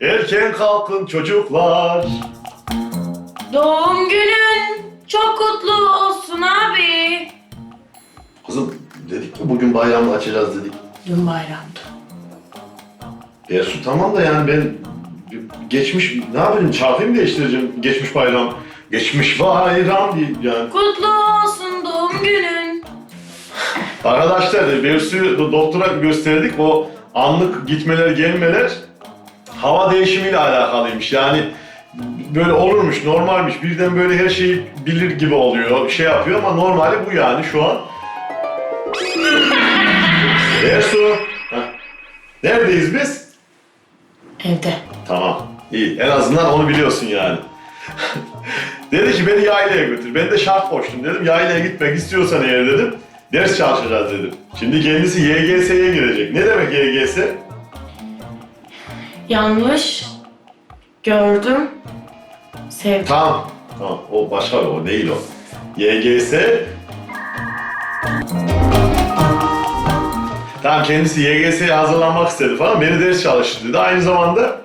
Erken kalkın çocuklar. Doğum günün çok kutlu olsun abi. Kızım dedik ki bugün bayramı açacağız dedik. Dün bayramdı. Ersu tamam da yani ben geçmiş ne yapayım çarpayım değiştireceğim geçmiş bayram. Geçmiş bayram diye yani. Kutlu olsun doğum günün. Arkadaşlar Bersu'yu do- doktora gösterdik o anlık gitmeler gelmeler hava değişimiyle alakalıymış. Yani böyle olurmuş, normalmiş. Birden böyle her şeyi bilir gibi oluyor, şey yapıyor ama normali bu yani şu an. Bersu, heh. neredeyiz biz? Evde. Tamam, iyi. En azından onu biliyorsun yani. dedi ki beni yaylaya götür. Ben de şart koştum dedim. Yaylaya gitmek istiyorsan eğer dedim. Ders çalışacağız dedim. Şimdi kendisi YGS'ye girecek. Ne demek YGS? Yanlış. Gördüm. Sevdim. Tamam. Tamam. O başka o değil o. YGS Tamam kendisi YGS'ye hazırlanmak istedi falan. Beni ders çalıştı dedi. Aynı zamanda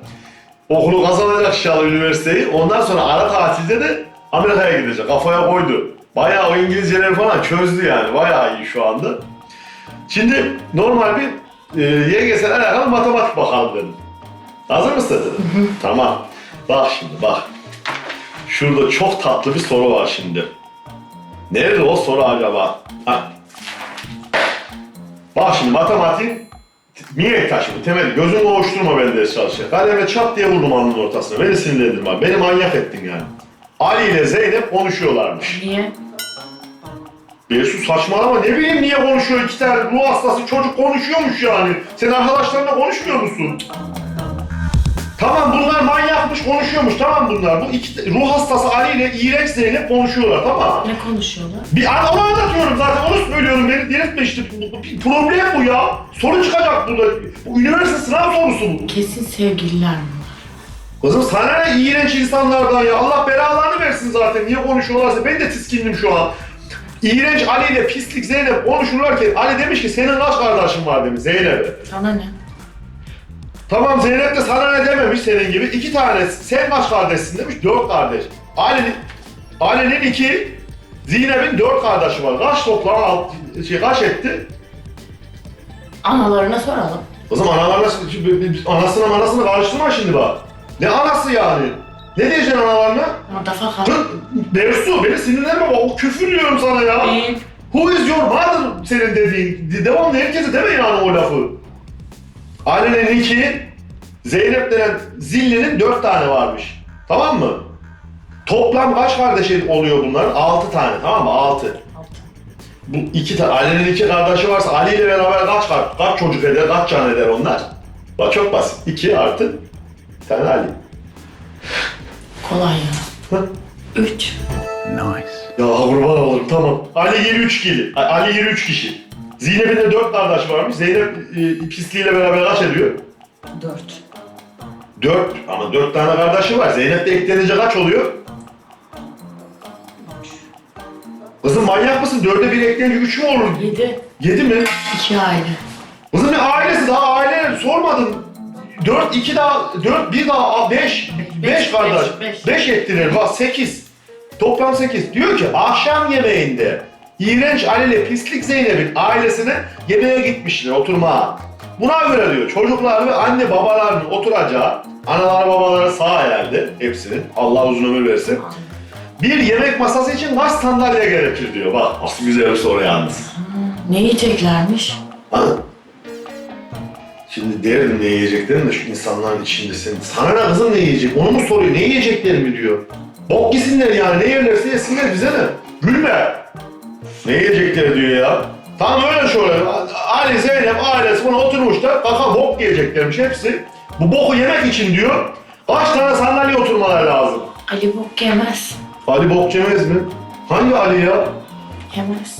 okulu kazanacak inşallah üniversiteyi. Ondan sonra ara tatilde de Amerika'ya gidecek. Kafaya koydu. Bayağı o İngilizceleri falan çözdü yani. Bayağı iyi şu anda. Şimdi normal bir e, YGS ile alakalı matematik bakalım dedim. Hazır mısın. Tamam. Bak şimdi bak. Şurada çok tatlı bir soru var şimdi. Nerede o soru acaba? Ha. Bak şimdi matematik mihenk taşı bu temel. Gözünü ovuşturma ben ders çalışacak. Kaleme çat diye vurdum alnının ortasına. Beni sinirlendirme. Beni manyak ettin yani. Ali ile Zeynep konuşuyorlarmış. Niye? Besu saçmalama ne bileyim niye konuşuyor iki tane ruh hastası çocuk konuşuyormuş yani. Sen arkadaşlarınla konuşmuyor musun? Tamam bunlar manyakmış konuşuyormuş tamam bunlar. Bu iki ruh hastası Ali ile iğrenç Zeynep konuşuyorlar tamam. Ne konuşuyorlar? Bir an onu anlatıyorum zaten onu söylüyorum beni delirtme işte. Bu- bir Problem bu ya. Soru çıkacak burada. Bu üniversite sınav sorusu bu. Kesin sevgililer mi? Kızım sana ne iğrenç insanlardan ya. Allah belalarını versin zaten. Niye konuşuyorlarsa ben de tiskindim şu an. İğrenç Ali ile pislik Zeynep konuşurlarken Ali demiş ki senin kaç kardeşin var demiş Zeynep'e. Sana ne? Tamam Zeynep de sana ne dememiş senin gibi. iki tane sen kaç kardeşsin demiş. Dört kardeş. Ali'nin Ali'nin iki, Zeynep'in dört kardeşi var. Kaç toplam alt, şey kaç etti? Analarına soralım. Kızım analarına, anasına manasına karıştırma şimdi bak. Ne anası yani? Ne diyeceksin analarına? Orada fakat. Kız, Bersu beni sinirlenme bak o küfür diyorum sana ya. Değil. Who is your mother senin dediğin. De- Devamlı herkese deme yani o lafı. Ailenin iki, Zeynep denen zillinin dört tane varmış. Tamam mı? Toplam kaç kardeş oluyor bunların? Altı tane tamam mı? Altı. Bu iki tane, Ali'nin iki kardeşi varsa Ali ile beraber kaç, kaç, kaç çocuk eder, kaç can eder onlar? Bak çok basit. İki artı bir tane Ali. Kolay ya. Hı? Üç. Ya kurban olurum tamam. Ali 23 kişi. Ali 23 kişi. Zeynep'in de 4 kardeş varmış. Zeynep e, pisliğiyle beraber kaç ediyor? Dört. 4 ama 4 tane kardeşi var. Zeynep de eklenince kaç oluyor? Kızım manyak mısın? 4'e 1 ekleyince 3 mü olur? Yedi. 7 mi? İki aile. Kızım ne ailesi daha aile sormadın. 4 2 daha 4 1 daha 5 5 Beş, kardeş. beş, 5 beş. ettirir. Bak 8. Toplam 8. Diyor ki akşam yemeğinde İğrenç Ali ile Pislik Zeynep'in ailesine yemeğe gitmişler oturmaya. Buna göre diyor çocuklar ve anne babalarının oturacağı, analar babaları sağ herhalde hepsinin, Allah uzun ömür versin. Bir yemek masası için kaç sandalye gerekir diyor. Bak nasıl güzel bir soru yalnız. Ne yiyeceklermiş? Şimdi derim ne yiyeceklerini de şu insanların içinde senin. Sana ne kızım ne yiyecek? Onu mu soruyor? Ne yiyecekler mi diyor. Bok yesinler yani. Ne yerlerse yesinler bize ne? Gülme. Ne yiyecekler diyor ya. Tam öyle şöyle. Ali, Zeynep ailesi buna oturmuşlar. Kaka bok yiyeceklermiş hepsi. Bu boku yemek için diyor. Kaç tane sandalye oturmalar lazım. Ali bok yemez. Ali bok yemez mi? Hangi Ali ya? Yemez.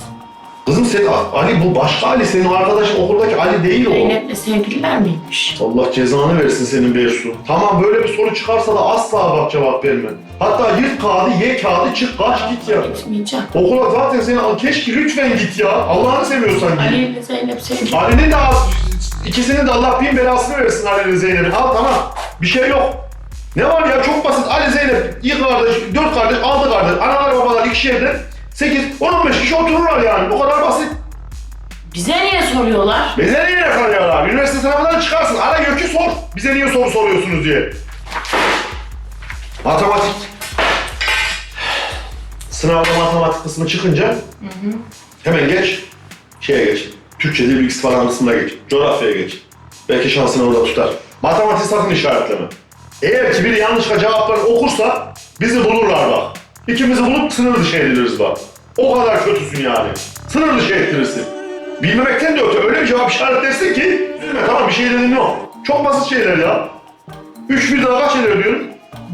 Kızım sen Ali bu başka Ali. Senin arkadaşın okuldaki Ali değil o. Zeynep'le sevgililer miymiş? Allah cezanı versin senin Bersu. Tamam böyle bir soru çıkarsa da asla bak cevap verme. Hatta yırt kağıdı, ye kağıdı, çık kaç git ya. Gitmeyeceğim. Okula zaten seni al, keşke lütfen git ya. Allah'ını seviyorsan git. Ali ile Zeynep sevgili. Ali'nin de az, ikisinin de Allah bin belasını versin Ali ile Zeynep'in. Al tamam. Bir şey yok. Ne var ya çok basit. Ali Zeynep, iki kardeş, dört kardeş, altı kardeş, analar babalar iki şehirde 8, 10-15 kişi otururlar yani. Bu kadar basit. Bize niye soruyorlar? Bize niye yakalıyorlar? Üniversite sınavından çıkarsın. Ara Gök'ü sor. Bize niye soru soruyorsunuz diye. Matematik. Sınavda matematik kısmı çıkınca hemen geç. Şeye geç. Türkçe dil bilgisi falan kısmına geç. Coğrafyaya geç. Belki şansını orada tutar. Matematik sakın işaretleme. Eğer ki biri yanlış cevapları okursa bizi bulurlar bak. İkimizi bulup sınır dışı ediliriz bak. O kadar kötüsün yani. Sınır dışı ettirirsin. Bilmemekten de öte öyle bir cevap işaretlersin ki üzülme tamam bir şey dedim yok. Çok basit şeyler ya. Üç bir daha kaç eder diyorum.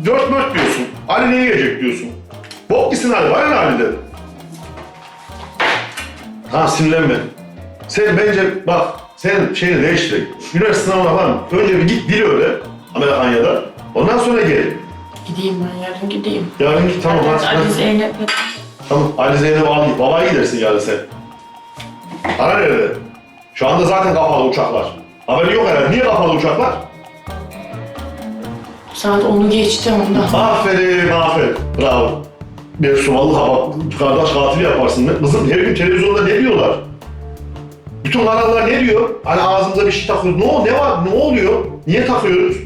Dört mört diyorsun. Ali ne yiyecek diyorsun. Bok gitsin Ali. Var ya Ali'de. Tamam sinirlenme. Sen bence bak sen şeyini değiştir. Üniversite sınavına falan önce bir git dil öğren Amerikanya'da. Ondan sonra gel. Gideyim ben yarın gideyim. Yarın git tamam hadi. Ali hadi. Zeynep. Tamam Ali Zeynep'i al git. Babaya gidersin yarın sen. Ara nerede? Şu anda zaten kapalı uçaklar. Haberi yok herhalde. Niye kapalı uçaklar? Saat 10'u geçti ondan. Aferin, aferin. Bravo. Bir su vallahi bak kardeş katili yaparsın. Ne- Kızım her gün televizyonda ne diyorlar? Bütün kanallar ne diyor? Hani ağzımıza bir şey takıyoruz. Ne, o- ne var? Ne oluyor? Niye takıyoruz?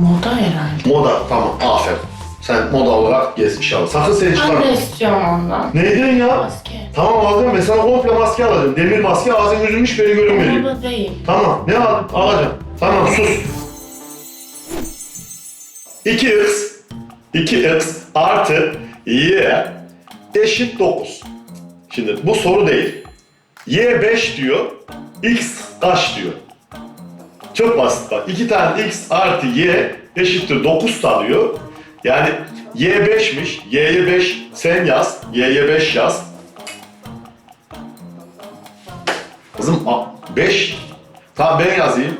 Moda herhalde. Moda. Tamam. Aferin. Sen moda olarak gez inşallah. Sakın seni Ben çıkarma. de istiyorum ondan. Neyden ya? Maske. Tamam alacağım. Ben sana komple maske alacağım. Demir maske ağzın yüzün hiçbiri görünmeyecek. Moda değil. Tamam. Ne al alacağım? Tamam sus. 2x 2x artı y eşit 9. Şimdi bu soru değil. y 5 diyor. x kaç diyor. Çok basit bak. 2 tane x artı y eşittir 9 da diyor. Yani y 5'miş. y'ye 5 sen yaz. y'ye 5 yaz. Kızım 5. Tamam ben yazayım.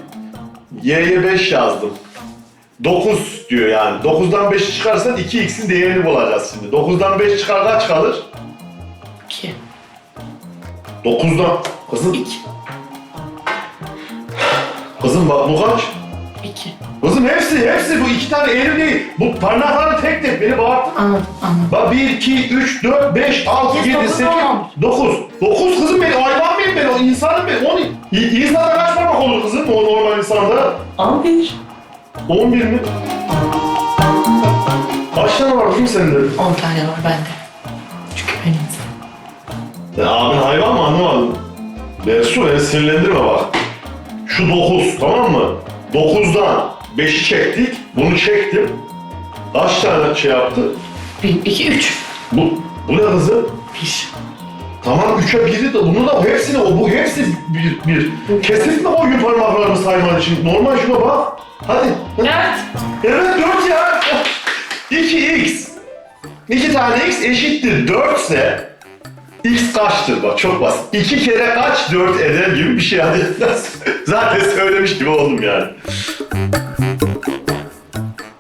Y'ye 5 yazdım. 9 diyor yani. 9'dan 5'i çıkarsan 2x'in değerini bulacağız şimdi. 9'dan 5 çıkar kaç kalır? 2. 9'dan. Kızım, 2. kızım bak bu kaç? 2. Kızım hepsi, hepsi bu iki tane eğri değil. Bu parmakları tek tek beni bağırttın. Anladım anladım. Bak 1, 2, 3, 4, 5, 6, Sekiz, 7, dokuz 8, olmamış. 9. 9 kızım ben hayvan mıyım ben? O insanım ben. 10. İ- İnsanda kaç parmak olur kızım o normal insanda? 11. 11 mi? Kaç tane var kızım sende? 10 tane var bende. Çünkü ben insan. Ya abin hayvan mı anlamadım. Bersu beni sinirlendirme bak. Şu 9 tamam mı? 9'dan 5'i çektik. Bunu çektim. Kaç tane şey yaptı? 1, 2, 3. Bu, bu ne kızım? 1. Tamam 3'e 1'i de bunu da hepsini o bu hepsi bir, bir. Kesit mi koyun parmaklarını sayman için? Normal şuna bak. Hadi. Evet. Evet 4 ya. 2x. 2 tane x eşittir 4 ise x kaçtır bak çok basit. 2 kere kaç 4 eder gibi bir şey hadi. Zaten söylemiş gibi oldum yani.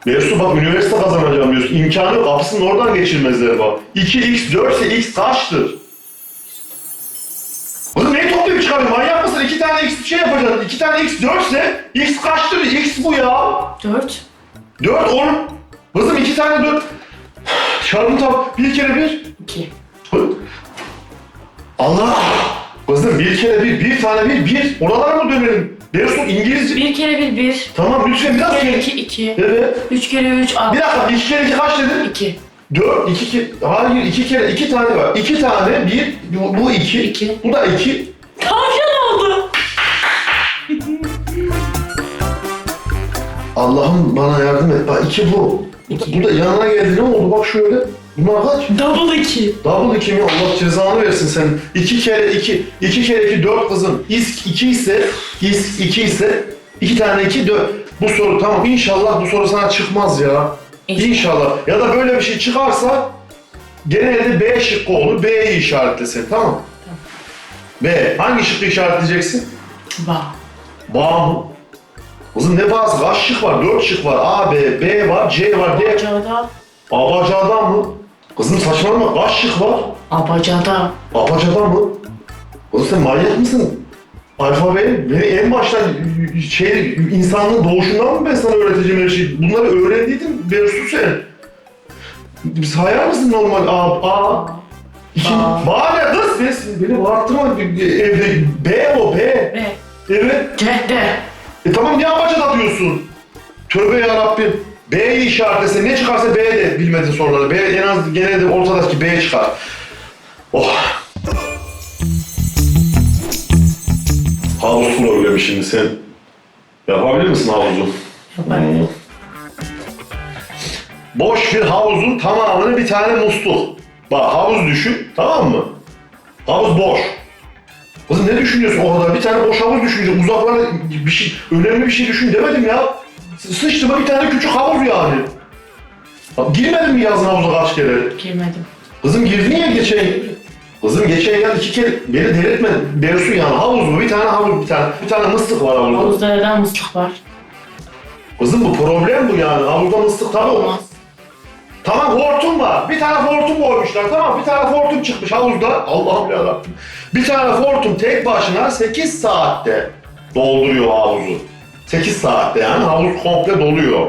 Bersu bak üniversite kazanacağım diyorsun. İmkanı yok. Kapısının oradan geçirmezler bak. 2x 4 ise x kaçtır? Oğlum neyi toplayıp çıkarıyorsun? Manyak mısın? 2 tane x bir şey yapacaksın. 2 tane x 4 ise x kaçtır? x bu ya. 4. 4 10. Kızım 2 tane 4. Çarpım tab. Bir kere bir. 2. Allah. Kızım bir kere bir. Bir tane bir. Bir. Oralara mı dönelim? Bersu İngilizce. 1 kere 1, 1. Tamam lütfen 2 biraz kere geri. 2, 2. Evet. 3 kere 3, 6. Bir dakika. 2 kere 2 kaç dedin? 2. 4. 2 kere. Hayır 2 kere 2 tane var. 2 tane. Bir. Bu, bu 2. İki. Bu da 2. Tavşan oldu. Allah'ım bana yardım et. Bak 2 bu. Bu da yanına geldi ne oldu? Bak şöyle. Bunlar kaç? Double 2. Double 2 mi? Allah cezanı versin sen. 2 kere 2, 2 kere 2 4 kızım. İsk 2 ise, isk 2 ise 2 tane 2 4. Bu soru tamam inşallah bu soru sana çıkmaz ya. İnşallah. Ya da böyle bir şey çıkarsa genelde B şıkkı olur. B'yi işaretlesin tamam B. Hangi şıkkı işaretleyeceksin? Ba. Bağ mı? Kızım ne bazı? Kaç şık var? 4 şık var. A, B, B var, C var, D. Abacada. Abacadan mı? Kızım saçmalama. Kaç şık var? Abacada. Apaçadan mı? Oğlum sen manyak mısın? alfabeyi beni en baştan şey insanlığın doğuşundan mı ben sana öğreteceğim her şeyi? Bunları öğrendiydim Bersu sen. Sayar mısın normal A, A, İki, Aa. Bağ ne kız? Beni, beni bağırtırma evde. B o B. B. Evet. C. D. E tamam niye abaca atıyorsun? Tövbe yarabbim. B'yi işaretlese ne çıkarsa B de bilmedin soruları. B en az genelde ortadaki B çıkar. Oh. Havuz problemi şimdi sen. Yapabilir misin havuzu? Yaparım. Boş bir havuzun tamamını bir tane musluk. Bak havuz düşün tamam mı? Havuz boş. Kızım ne düşünüyorsun o kadar? Bir tane boş havuz düşüneceksin. Uzaklara bir şey, önemli bir şey düşün demedim ya. Sıçtı mı bir tane küçük havuz yani. Girmedin mi yazın havuza kaç kere? Girmedim. Kızım girdin ya geçen Kızım geçen yıl iki kere beni delirtme. Bersu yani havuz mu? Bir tane havuz bir tane. Bir tane mıstık var havuzda. Havuzda neden mıstık var? Kızım bu problem bu yani. Havuzda mıstık tabii olmaz. Olmaz. Tamam hortum var. Bir tane hortum koymuşlar. Tamam bir tane hortum çıkmış havuzda. Allah'ım yarabbim. Bir tane hortum tek başına 8 saatte dolduruyor havuzu. 8 saatte yani havuz komple doluyor.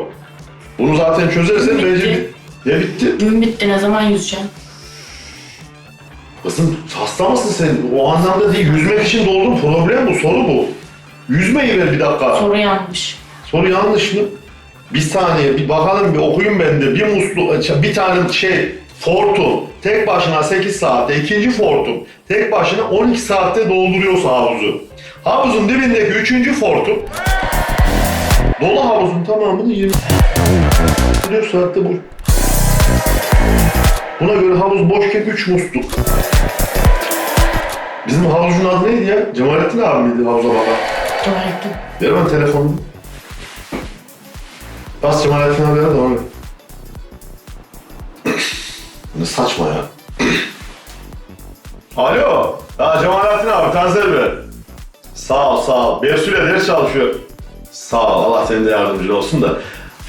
Bunu zaten çözersen Bitti. bence... Ne bitti? Gün bitti ne zaman yüzeceğim? Kızım hasta mısın sen? O anlamda değil. Yüzmek için doldun. Problem bu. Soru bu. Yüzmeyi ver bir dakika. Soru yanlış. Soru yanlış mı? Bir saniye bir bakalım bir okuyun ben de. Bir muslu bir tane şey fortum tek başına 8 saatte ikinci fortum tek başına 12 saatte dolduruyorsa havuzu. Havuzun dibindeki üçüncü fortum dolu havuzun tamamını 24 saatte boş. Buna göre havuz boşken 3 musluk. Bizim havuzun adı neydi ya? Cemalettin abi miydi havuza bakan? Tuvalettim. Ver bana telefonumu. Bas Cemalettin abi de onu. ne saçma ya. Alo. Ha Cemalettin abi kanser ver. Sağ ol sağ ol. Bersu'yla ders çalışıyor. Sağ ol Allah senin de yardımcın olsun da.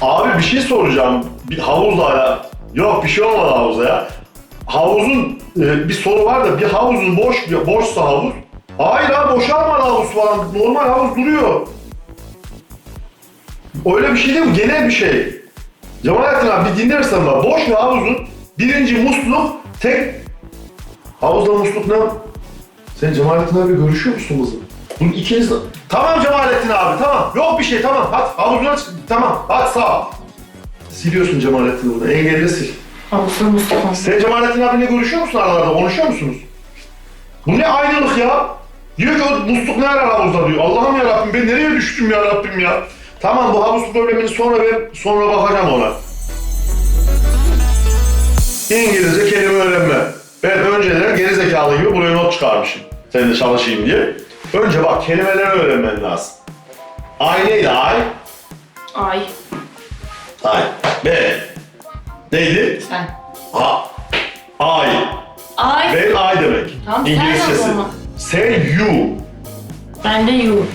Abi bir şey soracağım. Bir havuzla ala. Yok bir şey olmadı havuza ya. Havuzun e, bir soru var da bir havuzun boş boşsa havuz. Hayır abi boşalmadı havuz falan. Normal havuz duruyor. Öyle bir şey değil mi? Genel bir şey. Cemalettin abi bir dinlersen bak. Boş bir havuzun birinci musluk tek... Havuzda musluk ne? Sen Cemalettin abi görüşüyor musun kızım? Bunun ikiniz. Tamam Cemalettin abi tamam. Yok bir şey tamam. Hadi havuzuna çık. Tamam. Hadi sağ ol. Siliyorsun Cemalettin bunu. Engelli sil. Mıstık var. Sen Cemalettin abiyle görüşüyor musun aralarda? Konuşuyor musunuz? Bu ne ayrılık ya? Diyor ki o musluk ne arar havuzda diyor. Allah'ım ya Rabbim ben nereye düştüm ya Rabbim ya. Tamam bu havuz problemini sonra ver, sonra bakacağım ona. İngilizce kelime öğrenme. Ben önceden geri zekalı gibi buraya not çıkarmışım. Senin de çalışayım diye. Önce bak kelimeleri öğrenmen lazım. Ay neydi ay? Ay. Ay. B. Neydi? Sen. Ha. Ay. Ay. Ben ay demek. Tamam, sen İngilizcesi. yap ama. Sen you. Ben de you.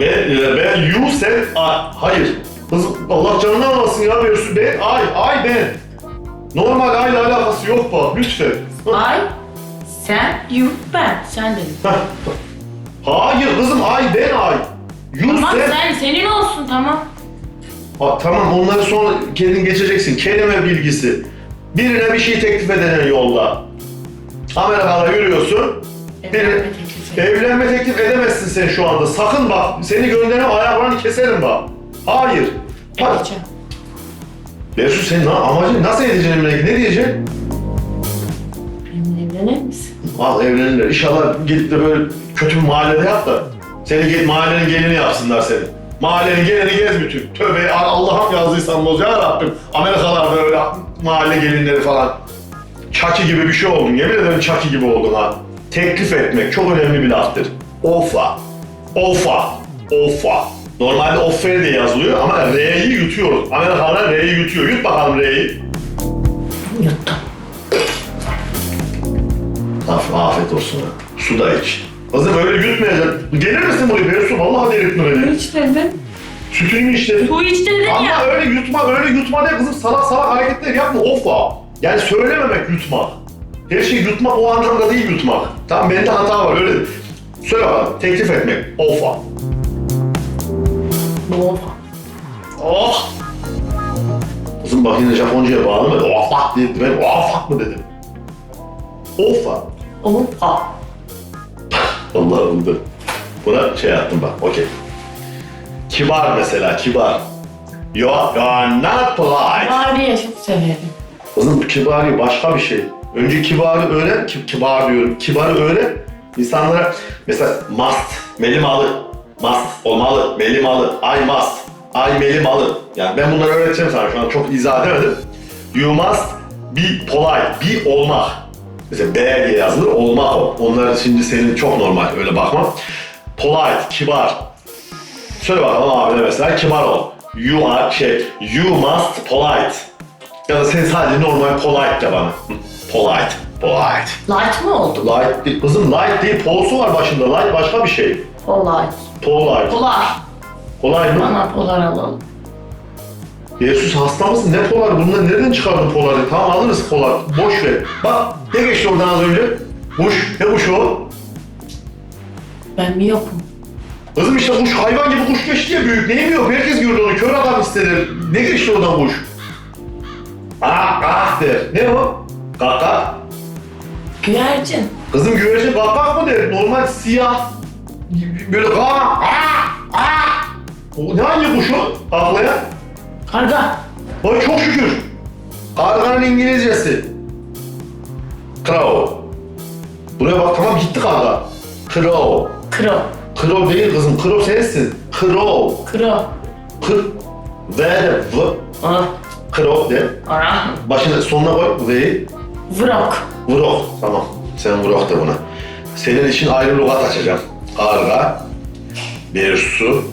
Ben, e, ben you sen ay. Hayır. Kızım Allah canını almasın ya Mersu. Ben ay. Ay ben. Normal ayla alakası yok bak lütfen. Ay. Sen, you, ben. Sen dedin. Heh. Hayır kızım ay ben ay. You Tamam sen. sen, senin olsun tamam. Ha, tamam onları sonra kendin geçeceksin. Kelime bilgisi. Birine bir şey teklif edenen yolda. Amerika'da yürüyorsun. Evlenme teklifi. Evlenme teklif edemezsin sen şu anda. Sakın bak. Seni gönderem ayaklarını keserim bak. Hayır. Bak. Edeceğim. Bersu sen na- amacın nasıl edeceksin Melek? Ne diyeceksin? Benimle evlenir misin? Al evlenirler. İnşallah gidip de böyle kötü bir mahallede yap da. Seni gel mahallenin gelini yapsınlar seni. Mahallenin gelini gez bütün. Tövbe Allah'ım yazdıysan boz ya Rabbim. Amerikalarda öyle mahalle gelinleri falan. Çaki gibi bir şey oldun. Yemin ederim çaki gibi oldun ha. Teklif etmek çok önemli bir laftır. Ofa. Ofa. Ofa. Normalde offer diye yazılıyor ama R'yi yutuyoruz. Amerikalılar R'yi yutuyor. Yut bakalım R'yi. Yuttum. Af, afiyet olsun ha. Su da iç. Kızım öyle yutmayacaksın. Gelir misin buraya Bersu? Vallahi delirtme beni. iç dedin. Sütünü mü içtin? Su iç dedin Ama ya. öyle yutma, öyle yutma diye kızım salak salak hareketler yapma. Of ha. Yani söylememek yutmak. Her şey yutmak o anlamda değil yutmak. Tamam bende hata var öyle. Söyle bakalım. Teklif etmek. Offer. Bu Oh! Kızım bak yine Japonca'ya bağlamadı. Offer dedi. Ben offer mı dedim? Offer. Opa. Allah oldu. Buna şey yaptım bak. Okey. Kibar mesela. Kibar. You are, not polite. Bariye çok severim. Bu kibari başka bir şey. Önce kibarı öğren, ki, kibar diyorum, kibarı öğren. İnsanlara mesela must, melimalı, must olmalı, melimalı, I must, I melimalı. Yani ben bunları öğreteceğim sana şu an çok izah edemedim. You must be polite, be olmak. Mesela B diye yazılır, olmak o. Onlar şimdi senin çok normal, öyle bakma. Polite, kibar. Söyle bakalım abine mesela, kibar ol. You are şey, you must polite. Ya da sen sadece normal polite de bana. Polite, polite. Light mı oldu? Light değil, kızım light değil, polsu var başında. Light başka bir şey. Polite. Polite. Polar. Kolay mı? Bana polar alalım. Yesus hasta mısın? Ne polar? Bunları nereden çıkardın poları? Tamam alırız polar. Boş ver. Bak ne geçti oradan az önce? Kuş. Ne kuşu o? Ben mi yokum? Kızım işte kuş hayvan gibi kuş geçti ya büyük. Neyi mi yok? Herkes gördü onu. Kör adam istedi. Ne geçti oradan kuş? Ah ah der. Ne o? Kaka. Güvercin. Kızım güvercin kakak mı der? Normal siyah. Böyle kaa aa aa. O ne hangi kuş o? Kaklayan? Karga. Ay çok şükür. Karganın İngilizcesi. Crow. Buraya bak tamam gitti karga. Crow. Kro. Crow değil kızım. Crow sensin. Crow. Kro. Kır. V de V. Ah. Crow de. Ara. Başına sonuna koy. V. Vrok. Vrok. Tamam. Sen vrok de buna. Senin için ayrı lügat açacağım. Karga. Bir su.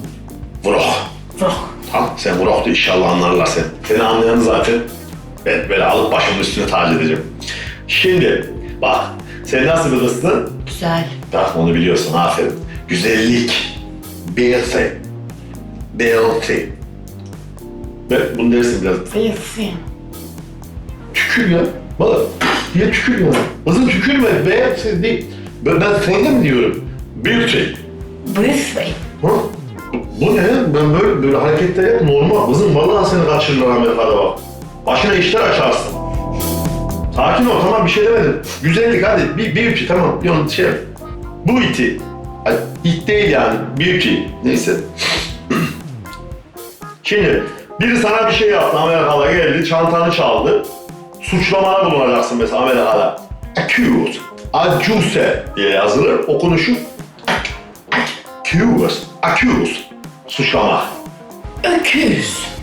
Vrok. Vrok. Tamam. Sen vrok de inşallah anlarlar sen. Seni anlayan zaten ben böyle alıp başımın üstüne tac edeceğim. Şimdi bak. Sen nasıl bir kızsın? Güzel. Bak onu biliyorsun. Aferin. Güzellik. Beauty. Beauty. Ve bunu dersin biraz. Zeytin. Tükür ya. Valla. Niye tükür ya? Kızım tükürme. Beauty değil. Ben, ben mı diyorum? Beauty. Brisbane. Ha? Bu ne? Ben böyle böyle hareketler yap normal. Kızım vallahi seni kaçırırlar Amerika'da bak. Başına işler açarsın. Sakin ol tamam bir şey demedim. Güzellik hadi bir beauty tamam. Bir onu şey. Bu iti. Ay, it değil yani. Beauty. Neyse. Şimdi biri sana bir şey yaptı Amerika'da geldi çantanı çaldı. Suçlamada bulunacaksın mesela Amerika'da. Accuse. Accuse diye yazılır. Okunuşu accuse. Accuse. Suçlamak. Öküz.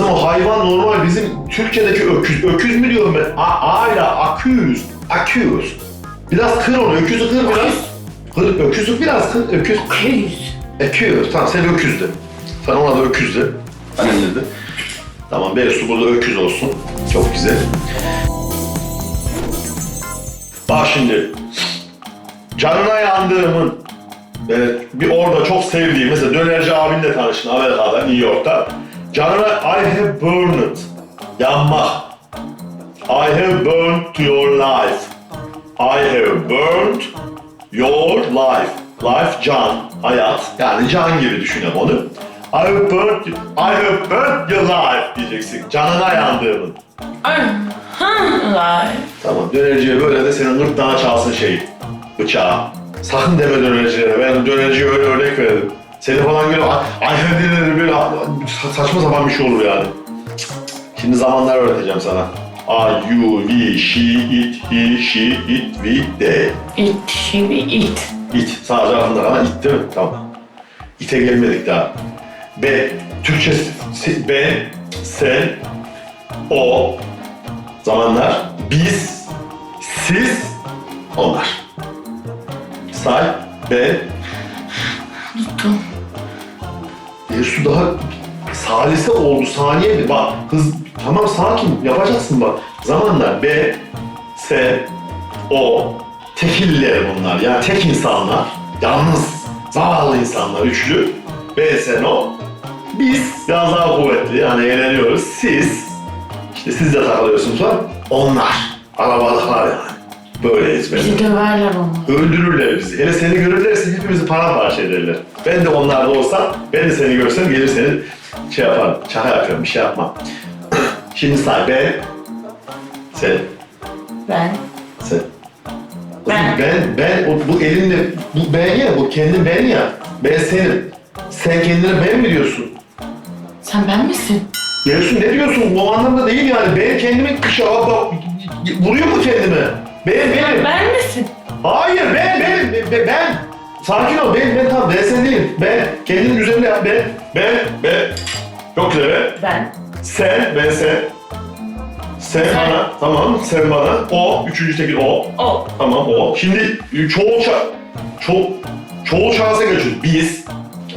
O hayvan normal bizim Türkçedeki öküz. Öküz mü diyorum ben? A, A ile accuse. Accuse. Biraz kır onu. Öküzü kır biraz. Kır, öküzü biraz kır. Öküz. Öküz. Accuse. Tamam sen öküzdü. Sen ona da öküzdü. Annem dedi. Tamam Beysu burada öküz olsun. Çok güzel. Bak şimdi. Canına yandığımın Evet, bir orada çok sevdiğim, mesela dönerci abinle tanıştın Amerika'da, New York'ta. Canına I have burned, yanmak. I have burned your life. I have burned your life. Life, can, hayat. Yani can gibi düşünelim onu. I have burned, I have burned your life diyeceksin. Canına yandığımın. Live. Tamam, dönerciye böyle de senin gırtlağına çalsın şeyi, bıçağı. Sakın deme dönercilere, ben dönerciye öyle örnek verdim. Seni falan böyle, ay ay böyle saçma sapan bir şey olur yani. Şimdi zamanlar öğreteceğim sana. I, you, we, she, it, he, she, it, we, they. It. Şimdi it. İt. Sadece aklında kalan it değil mi? Tamam. İte gelmedik daha. B. Türkçe ben, sen, o. Zamanlar. Biz, siz, onlar. Say, ben. Unuttum. Bir su daha salise oldu saniye mi? Bak hız tamam sakin yapacaksın bak. Zamanlar B, S, O, tekiller bunlar yani tek insanlar. Yalnız zavallı insanlar üçlü. B, S, O. Biz biraz daha kuvvetli yani eğleniyoruz. Siz işte siz de takılıyorsunuz var. Onlar. Arabalıklar yani. Böyleyiz ben. Bizi döverler onu. Öldürürler bizi. Hele seni görürlerse hepimizi paramparça ederler. Ben de onlarda olsam, ben de seni görsem gelir seni şey yaparım. Çaka yapıyorum, bir şey yapmam. Şimdi say ben, sen, Ben. sen. Ben. Ben, ben, o, bu elinle, bu ben ya, bu kendin ben ya. Ben senim. Sen kendine ben mi diyorsun? Sen ben misin? Diyorsun ne diyorsun? Bu anlamda değil yani. Ben kendimi kışa bak, vuruyor mu kendime? Ben, benim. Ben misin? Hayır ben ben ben, ben. Sakin ol ben ben tamam ben sen değilim. Ben kendinin üzerine yap ben ben ben. Çok güzel ben. Ben. Sen ben sen. Sen Sen. bana tamam sen bana. O üçüncü tekil o. O. Tamam o. Şimdi çoğul ça çoğul çoğul şansa geçiyoruz. Biz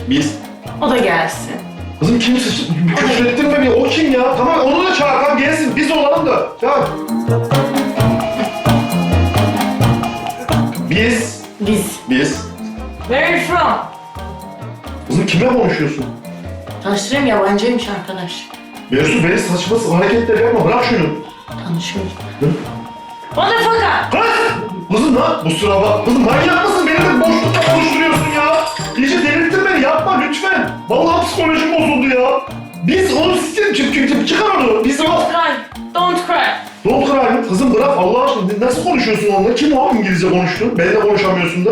biz. O da gelsin. Kızım kim sıçtı? Küfür ettin mi? O kim ya? Tamam onu da çağır tamam gelsin. Biz olalım da. Çağır. Biz Biz. biz. Where are you from? Kızım kime konuşuyorsun? Tanıştırayım yabancıymış arkadaş. Mesut beni saçma sapan hareketler yapma bırak şunu. Tanışıyoruz. Motherfucker! Kız! Kızım lan bu sıra bak. Kızım manyak mısın? Beni de boşlukta konuşturuyorsun ya. İyice delirttin beni yapma lütfen. Vallahi psikolojim bozuldu ya. Biz onu sistem çık çık çık çıkar onu. Biz o. Don't cry. Don't cry. Don't cry mı? Kızım bırak Allah aşkına. Nasıl konuşuyorsun onunla? Kim o İngilizce konuştun? Benimle konuşamıyorsun da.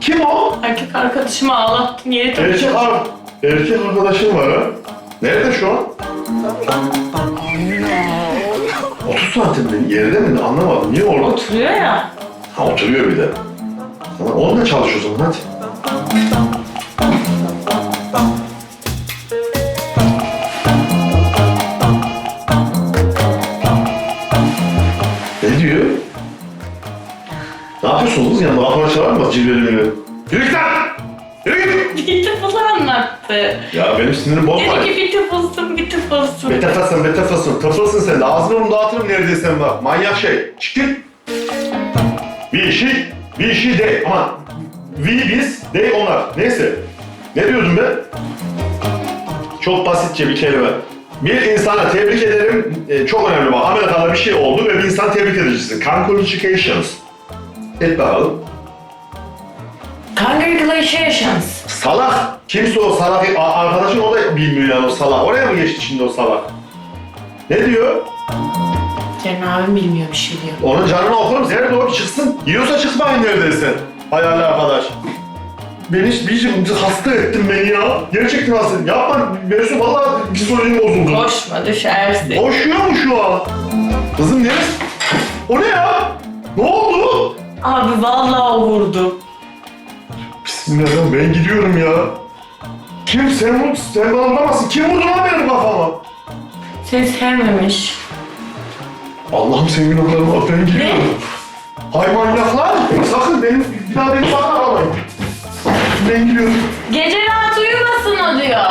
Kim o? Erkek arkadaşımı ağlattım yeri Erkek, tanışıyoruz. ar erkek arkadaşın var ha. Nerede şu an? 30 santim mi? Yerde mi? Anlamadım. Niye orada? Oturuyor ya. Ha oturuyor bir de. Tamam onunla çalış o zaman hadi. Ne yapıyorsunuz yanında? Aklıma çalar mı? Cilveli milveli. Yürü git lan! Yürü git! Beautiful anlattı. Ya benim sinirim bozma. Dedi ki beautifulsun, beautifulsun. Betefasın, betefasın. Tıfılsın sen de. Ağzını onu dağıtırım neredeyse bak. Manyak şey. Çıkın. Bir işi, bir işi de. Ama we, biz, they, onlar. Neyse. Ne diyordum ben? Çok basitçe bir kelime. Bir insana tebrik ederim. e, çok önemli bak. Amerika'da bir şey oldu ve bir insan tebrik edicisin. Congratulations. Bakalım. Congratulations. Salak. Kimse o salak? A- Arkadaşın o da bilmiyor yani o salak. Oraya mı geçti şimdi o salak? Ne diyor? Senin abin bilmiyor bir şey diyor. Onun canını okurum. Nerede o? Çıksın. Yiyorsa çıkmayın neredeyse. Hayali arkadaş. Beni iyice hasta ettin beni ya. Gerçekten hasta. Yapma. Mesut valla psikolojim bozuldu. Koşma düşersin. Koşuyor mu şu an? Kızım ne? O ne ya? Ne oldu? Abi vallahi vurdu. Bismillahirrahmanirrahim ben gidiyorum ya. Kim sen vur, sen bana vuramazsın. Kim vurdu lan benim kafama? Seni sevmemiş. Allah'ım senin günahlarımı af ben gidiyorum. Hay manyaklar! Sakın benim, bir daha beni sakın aramayın. Ben gidiyorum. Gece rahat uyumasın o diyor.